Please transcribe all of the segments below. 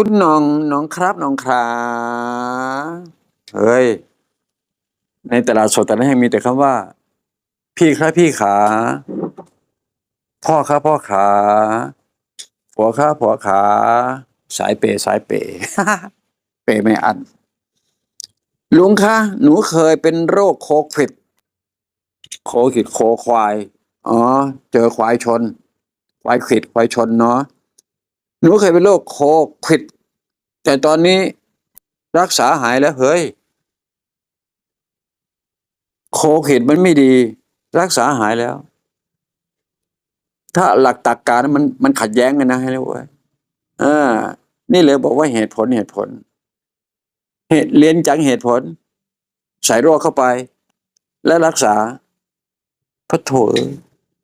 คุณน้องน้องครับน้องขาเฮ้ย ในตลาดสดแต่ละแห่งมีแต่คำว่า พี่ครับพี่ขา พ่อครับพ่อขาผัวครับผัวขา สายเปย์สายเปย์เปย์ไม่อันลุงคะหนูเคยเป็นโรคโควิดโคขิดโคควาย อ๋อ เจอควายชน ควายขิดควายชนเนาะ หนูเคยเป็นโรคโควิด แต่ตอนนี้รักษาหายแล้วเฮ้ยโควิดมันไม่ดี รักษาหายแล้ว ถ้าหลักตรกการมันมันขัดแย้งกันนะให้รู้ไว้อ่า นี่เลยบอกว่าเหตุผลเหตุผล เหตุเรียนจากเหตุผล ใส่โรคเข้าไป และรักษาพระโถเอ้ย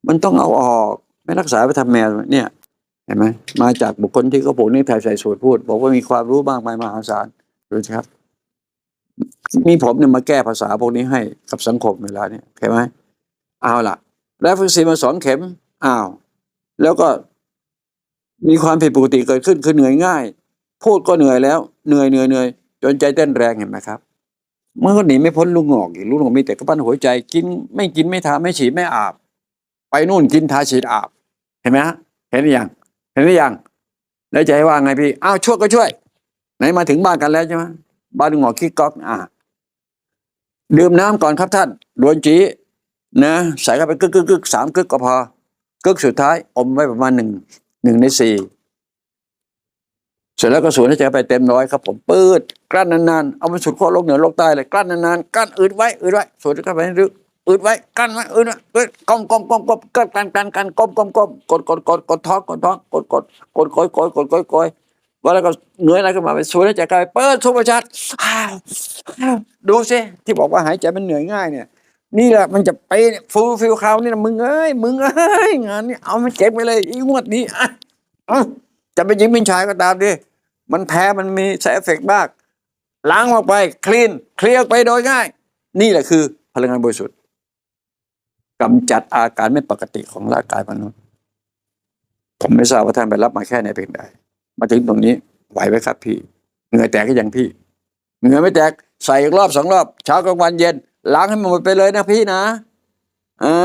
มันต้องเอาออก ไม่รักษาไปทำแมวเนี่ย เห็นไหมมาจากบุคคลที่เขาบอกนี่แผ่ใส่สูตรพูด บอกว่ามีความรู้มากมายมหาศาลดูสิครับ มีผมเนี่ยมาแก้ภาษาพวกนี้ให้กับสังคมเวลาเนี่ยเข้าไหมเอาล่ะ แล้ววัคซีนมาสองเข็มอ้าว แล้วก็มีความผิดปกติเกิดขึ้นคือเหนื่อยง่าย พูดก็เหนื่อยแล้ว เหนื่อยเหนื่อยเหนื่อยจนใจเต้นแรงเห็นไหมครับมันก็หนีไม่พ้นลูกงอกอีกลูกงอกมีแต่กระปั้นหัวใจกินไม่กินไม่ทาไม่ฉีดไม่อาบ ไปนู่นกินทาฉีดอาบ เห็นไหมฮะเห็นหรือยัง เห็นหรือยังแล้วจะให้ว่าไงพี่อ้าวช่วยก็ช่วย ไหนมาถึงบ้านกันแล้วใช่ไหมบ้านหงอคิกก๊อกอ่าดื่มน้ำก่อนครับท่านดวนจีนะใส่เข้าไปกึกกึกกึกสามกึกก็พอกึกสุดท้ายอมไว้ประมาณหนึ่งหนึ่งในสี่เสร็จแล้วก็สูดให้ใจไปเต็มร้อยครับ ผมปืดกลั้นนานๆเอาไปสุดขั้วโลกเหนือโลกใต้เลยกลั้นนานๆกลั้นอืดไว้อืดไว้สูดเข้าไปให้ลึก อืดไว้กั้นไว้อืดไว้ก้มก้มก้มก้มกั้นกันกันกันก้มก้มก้มกดกดกดกดท้องกดท้องกดกดกดกดกดกดกดกดว่าแล้วก็เงยอะไรขึ้นมาไปสูดให้ใจกายเปิดสุภาชัดดูสิที่บอกว่าหายใจมันเหนื่อยง่ายเนี่ย นี่แหละมันจะไปฟูลฟิลคราวนี่นะมึงเอ้ยมึงเอ้ยงานนี้เอามันเจ็บไปเลยอีงวดนี้อะจะเป็นหญิงเป็นชายก็ตามดิมันแพ้มันมีสายเอฟเฟกต์มากล้างออกไปคลีนเคลียร์ไปโดยง่าย นี่แหละคือพลังงานบริสุทธิ์ กำจัดอาการไม่ปกติของร่างกายมนุษย์ ผมไม่ทราบว่าท่านไปรับมาแค่ไหนเพียงใดมาถึงตรงนี้ไหวไหมครับพี่ เหงื่อแตกก็ยังพี่ เหงื่อไม่แตกใส่อีกรอบสองรอบเช้ากลางวันเย็นล้างให้มันหมดไปเลยนะพี่นะอ่า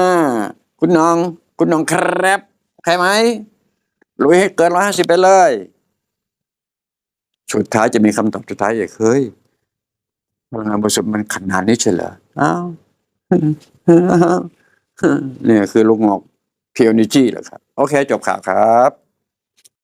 คุณน้อง คุณน้องครับใครไหมลุยให้เกินร้อยห้าสิบไปเลยสุดท้ายจะมีคำตอบสุดท้ายอีกเฮ้ยพลังงานบริสุทธิ์มันขนาดนี้เฉลยเออ้าว เนี่ยคือลูกงอกเพียวนิจี้แหละครับ โอเค จบข่าวครับ